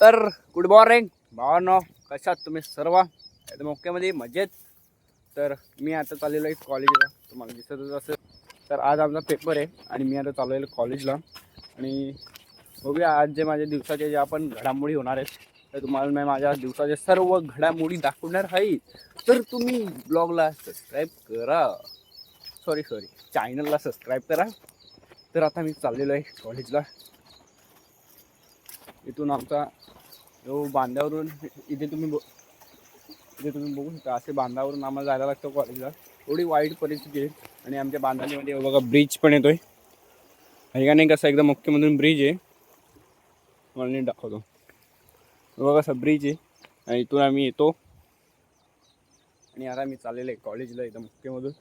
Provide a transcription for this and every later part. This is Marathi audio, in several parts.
तर गुड मॉर्निंग भावांनो कशात तुम्ही सर्व? एकदम ओकेमध्ये मजेत. तर मी आता चाललेलो आहे कॉलेजला तुम्हाला दिसतच असेल. तर आज आमचा पेपर आहे आणि मी आता चाललेलो कॉलेजला आणि बघूया आज जे माझ्या दिवसाचे जे आपण घडामोडी होणार आहेत तर तुम्हाला मी माझ्या दिवसाचे सर्व घडामोडी दाखवणार आहे. तर तुम्ही ब्लॉगला सबस्क्राईब करा. सॉरी सॉरी चॅनलला सबस्क्राईब करा. तर आता मी चाललेलो आहे कॉलेजला इथून आमचा जो बांध्यावरून इथे तुम्ही ब- इथे तुम्ही बघू शकता असे बांधावरून आम्हाला जायला लागतं कॉलेजला. एवढी वाईट परिस्थिती आहे आणि आमच्या बांधामध्ये बघा ब्रिज पण येतोय. आहे का नाही कसं एकदम मुख्यमधून ब्रिज आहे. मला नीट दाखवतो. बघा असं ब्रिज आहे आणि इथून आम्ही येतो. आणि आता मी चाललेलं आहे कॉलेजला एकदम मुख्यमधून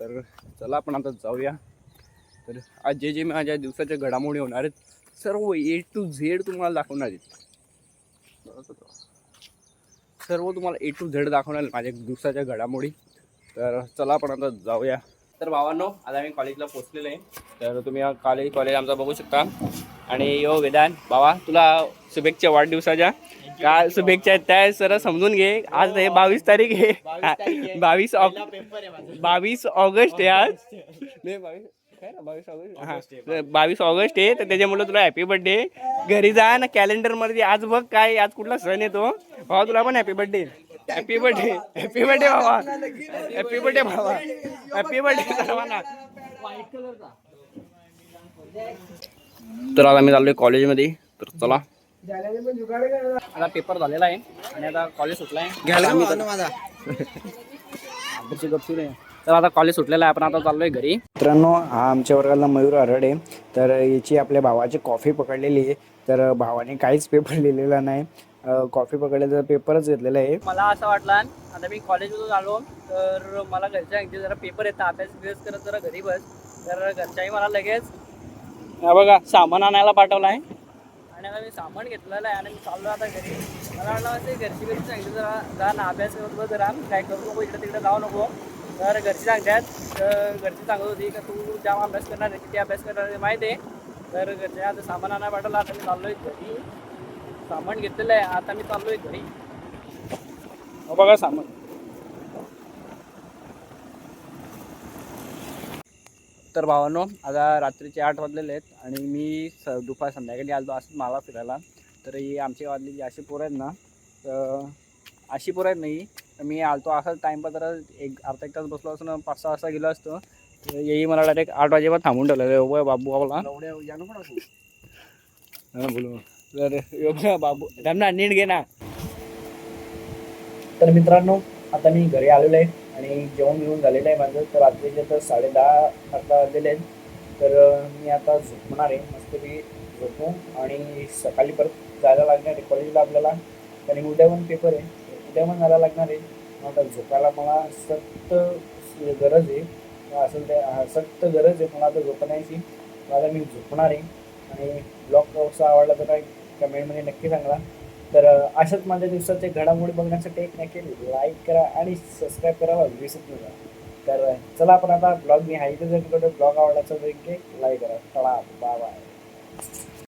तर चला आपण आता जाऊया. तर आज जे जे माझ्या दिवसाच्या घडामोडी होणार आहेत सर्व ए टू झेड तुम्हाला दाखवणार आहेत. सर्व तुम्हाला ए टू झेड दाखवणार आहेत माझ्या दिवसाच्या घडामोडी. तर चला आपण आता जाऊया. तर भावांनो आता आम्ही कॉलेजला पोचलेलो आहे. तर तुम्ही हा कॉलेज कॉलेज आमचा बघू शकता. आणि यो वेदांत बाबा तुला शुभेच्छा वाढदिवसाच्या. काय शुभेच्छा आहेत त्या सर समजून घे. आज हे बावीस तारीख आहे. बावीस ऑग बावीस ऑगस्ट आहे आज. नाही बावीस बावीस ऑगस्ट? हा. बावीस. ऑगस्ट आहे तर त्याच्यामुळे तुला हॅपी बर्थडे घरी जा ना कॅलेंडरमध्ये आज बघ काय आज कुठला सण येतो. भावा तुला पण happy birthday happy birthday happy birthday भावा. हॅपी बर्थडे भावा. हॅपी बर्थडे सर्वांना. तर आता मी चाललोय कॉलेजमध्ये तर चला. आता पेपर झालेला आहे आणि आता कॉलेज सुटला आहे अभ्यासी गपचूर आहे तर आता कॉलेज सुटलेलं आहे आपण आता चाललोय घरी. मित्रांनो हा आमच्या वर्गाला मयूर अरड आहे. तर याची आपल्या भावाची कॉफी पकडलेली आहे. तर भावाने काहीच पेपर लिहिलेला नाही. कॉफी पकडल्याचा पेपरच घेतलेला आहे. मला असं वाटलं आता मी कॉलेजमधून आलो तर मला घरच्या सांगितले जरा पेपर येतात. अभ्यास बिभ्यास करत जरा घरी बस. तर घरच्याही मला लगेच बघा सामान आणायला पाठवलं आहे आणि आता मी सामान घेतलेलं आहे आणि मी चाललो आता घरी. मला वाटलं असं घरची घरी सांगितलं जरा जा ना अभ्यास करत जरा. काय करू नको इकडे तिकडे जाऊ नको. तर घरची सांगतात तर घरची सांगत होती का तू जाम अभ्यास करणार आहे किती अभ्यास करणार आहे माहिती आहे. तर घरच्या आता सामान आणा पाठवलं आता मी चाललोय घरी. सामान घेतलेलं आहे आता मी चाललोय घरी. हो बघा सामान. तर भावांनो आता रात्रीचे आठ वाजलेले आहेत आणि मी स दुपार संध्याकाळी आलो असंच मला फिरायला. तर ही आमच्या गावातली जी अशी पोरं आहेत ना तर अशी पोरं आहेत नाही तर मी आलतो असं टाईमपास जरा एक अर्धा एक तास बसलो असतो ना पाच सहा वाजता गेलो असतो. तर येई मला डायरेक्ट आठ वाजेपर्यंत थांबून ठेवलेलं वय बाबू बाबाला हा, बोलू. तर बाबू. त्यांना नीट घे ना. तर मित्रांनो आता मी घरी आलेलो आहे. आणि जेवण येऊन झालेलं आहे माझं तर रात्रीचे तर साडे दहा अकरा आलेले आहेत. तर मी आता झोपणार आहे मस्तपैकी झोपू आणि सकाळी परत जायला लागणार आहे कॉलेजला आपल्याला. आणि उद्या पण पेपर आहे उद्या पण जायला लागणार आहे. आता झोपायला मला सक्त गरज आहे. असेल ते सक्त गरज आहे मला आता झोपण्याची. मला आता मी झोपणार आहे आणि ब्लॉग कसा आवडला तर काय कमेंटमध्ये नक्की सांगा. तर अशाच माझ्या दिवसाच्या घडामोडी बघण्यासाठी एक नक्की लाईक करा आणि सबस्क्राईब करावा विसरू नका. तर चला आपण आता ब्लॉग मी हाय ब्लॉग आवडला तर लाईक करा. चला बाय बाय